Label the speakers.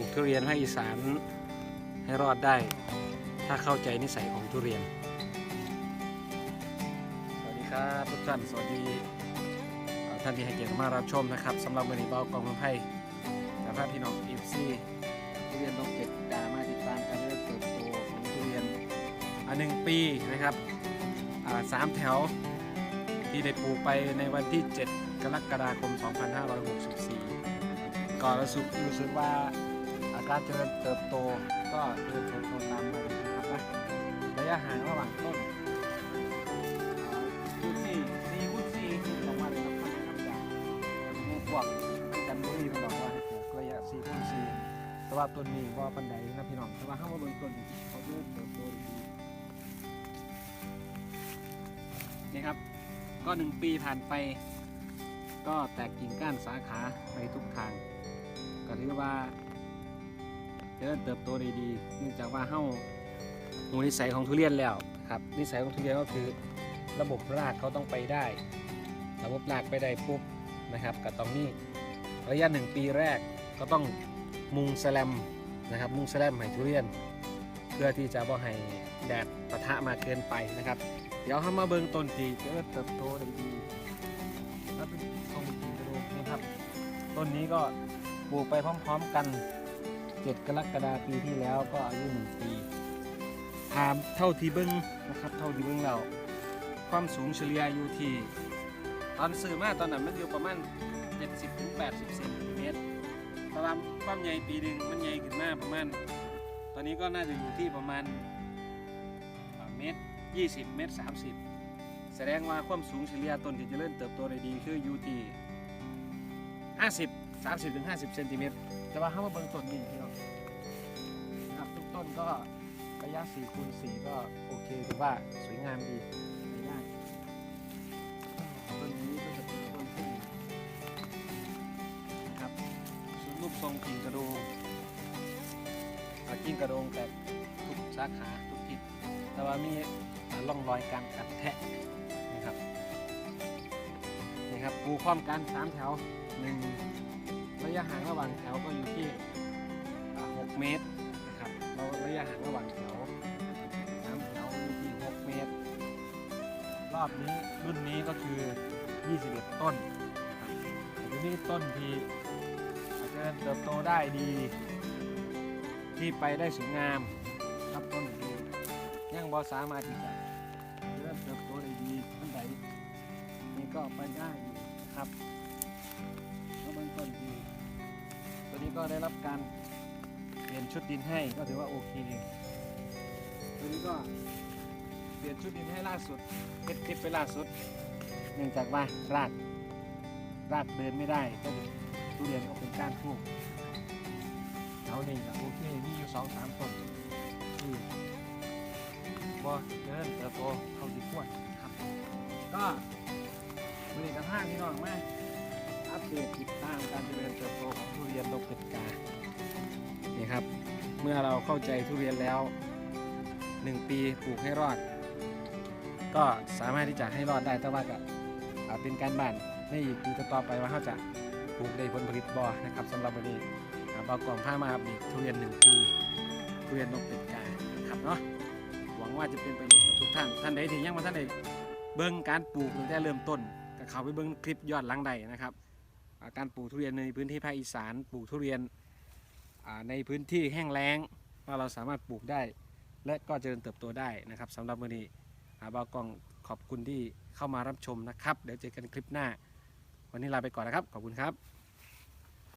Speaker 1: ลูกทุเรียนภาคอีสานให้รอดได้ ถ้าเข้าใจนิสัยของทุเรียน สวัสดีครับทุกท่านสวัสดีท่านที่ให้เกียรติมารับชมนะครับสำหรับวันนี้เบากองลำไพ่จากภาพพี่น้องเอฟซีทุเรียนต้องเก็บดามาติดตามการเริ่มเติบโตของทุเรียนอันหนึ่งปีนะครับสามแถวที่ได้ปลูกไปในวันที่ 7 กรกฎาคม 2564ก็รู้สึกรู้สึกว่า การเจริญเติบโตก็เจริญเติบโตตามมานะครับนะระยะห่างระหว่างต้นคูณสี่สี่คูณสี่ออกมาเลยครับท่านนะครับจากมู่พวกจันทบุรีมันบอกว่าระยะสี่คูณสี่แต่ว่าต้นนี้ว่าปันไดนะพี่น้องแต่ว่าข้างบนต้นเขาเริญเติบโตดีนี่ครับก็หนึ่งปีผ่านไป ก็แตกกิ่งก้านสาขาไปทุกทางก็ถือว่า เจริญเติบโตได้ดีเนื่องจากว่าเฮ้าหูนิสัยของทุเรียนแล้วครับนิสัยของทุเรียนก็คือ ระบบรากเขาต้องไปได้ ระบบรากไปได้ปุ๊บนะครับก็ต้องนี่ระยะหนึ่งปีแรกก็ต้องมุงแสลมนะครับมุงแสลมให้ทุเรียน เพื่อที่จะบ่ให้แดดปะทะมาเกินไปนะครับ เดี๋ยวเรามาเบิ่งต้นทีเจริญเติบโตได้ดีแล้วเป็นทรงจริงกระดูกนี่ครับต้นนี้ก็ปลูกไปพร้อม ๆ กัน 7 กรกฎาปีที่แล้วก็อายุ1ปีถามเท่าที่เบิ้งนะครับเท่าที่เบิ้งเราความสูงเฉลี่ยอยู่ที่ตอนซื้อมาตอนนั้นมันอยู่ประมาณ 70-80เซนติเมตรแต่ว่าความใหญ่ปีหนึ่งมันใหญ่ขึ้นมาประมาณ ตอนนี้ก็น่าจะอยู่ที่ประมาณเอ่อเมตร 20 เมตร 30 แสดงว่าความสูงเฉลี่ยต้นที่จะเริ่มเติบโตได้ดีคืออยู่ที่50 30ถึง50เซนติเมตร แต่ว่าเข้ามาเบิ่งต้นนี้พี่น้องนะครับทุกต้นก็ระยะ4คูณ4ก็โอเคถือว่าสวยงามดีใช้ได้ต้นนี้ก็จะเป็นต้นที่นะครับรูปทรงกิ่งกระโดงกิ่งกระโดงแต่ทุกสาขาทุกทิศแต่ว่ามีอ่าร่องรอยการกัดแทะนะครับนี่ครับปูพร้อมกันสามแถวหนึ่ง ระยะห่างระหว่างแถวก็อยู่ที่ 6 เมตรนะครับเราระยะห่างระหว่างแถวสามแถวอยู่ที่ 6 เมตร รอบนี้รุ่นนี้ก็คือ 21 ต้นนะครับแต่ทีนี้ต้นที่อาจจะเติบโตได้ดี ที่ไปได้สวยงามครับต้นที่ยังบ่สามารถที่จะเริ่มเติบโตได้ดีท่านใดนี่ก็ไปได้อยู่นะครับ ก็ได้รับการเปลี่ยนชุดดินให้ก็ถือว่าโอเคตัวนี้ก็เปลี่ยนชุดดินให้ล่าสุดเก็บคลิปไปล่าสุด เนื่องจากว่ารากรากเดินไม่ได้ก็ทุเรียนก็เป็นก้านทูบเอานี่ก็โอเคมีอยู่สองสามต้นที่บ่เดินเติบโตเข้าที่ควรครับ ก็บริการห้างพี่น้องมา อัปเดตติดตามการเจริญเติบโตของทุเรียนนกเป็ดกานี่ครับ เมื่อเราเข้าใจทุเรียนแล้ว 1 ปีปลูกให้รอด ก็สามารถที่จะให้รอดได้แต่ว่าก็อ่าเป็นการบ้านในอีกปีต่อไปว่าเขาจะปลูกได้ผลผลิตบ่นะครับสำหรับวันนี้อ่าบอกกล่องผ้ามาอัปเดตทุเรียน 1 ปีทุเรียนนกเป็ดกาครับเนาะหวังว่าจะเป็นประโยชน์กับทุกท่านท่านใดที่ยังมาท่านใดเบิ้งการปลูกตั้งแต่เริ่มต้นก็เข้าไปเบิ้งคลิปยอดหลังใดนะครับ การปลูกทุเรียนในพื้นที่ภาคอีสานปลูกทุเรียนในพื้นที่แห้งแล้งว่าเราสามารถปลูกได้ และก็เจริญเติบโตได้นะครับสำหรับวันนี้อาบากองขอบคุณที่เข้ามารับชมนะครับ เดี๋ยวเจอกันคลิปหน้า วันนี้ลาไปก่อนนะครับ ขอบคุณครับ